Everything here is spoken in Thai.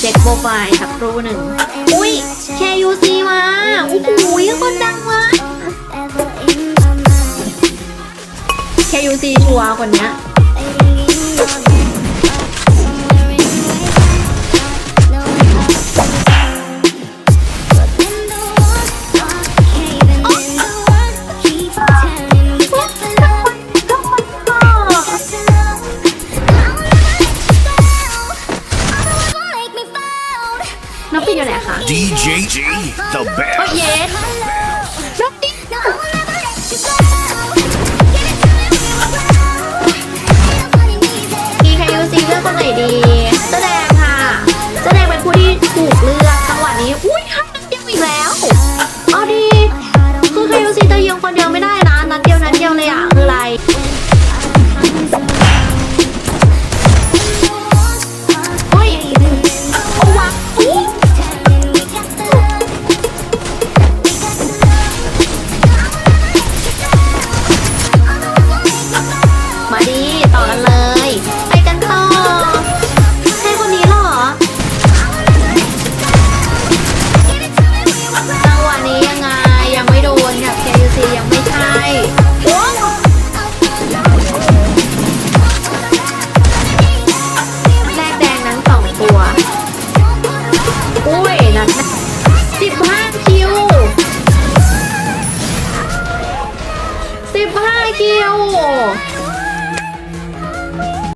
เช็คโปรไฟล์สักครู่หนึ่ง อุ้ย KUC มาโอ้โหคนดังมาก KUC ชัวร์คนเนี้ย น้องปิดอยู่ไหนคะ DJ G, the โอ้ย best. เย้น้องปิดมี KUC เลือกคนไหนดีเสื้อแด สิบห้าคิวสิบห้าคิว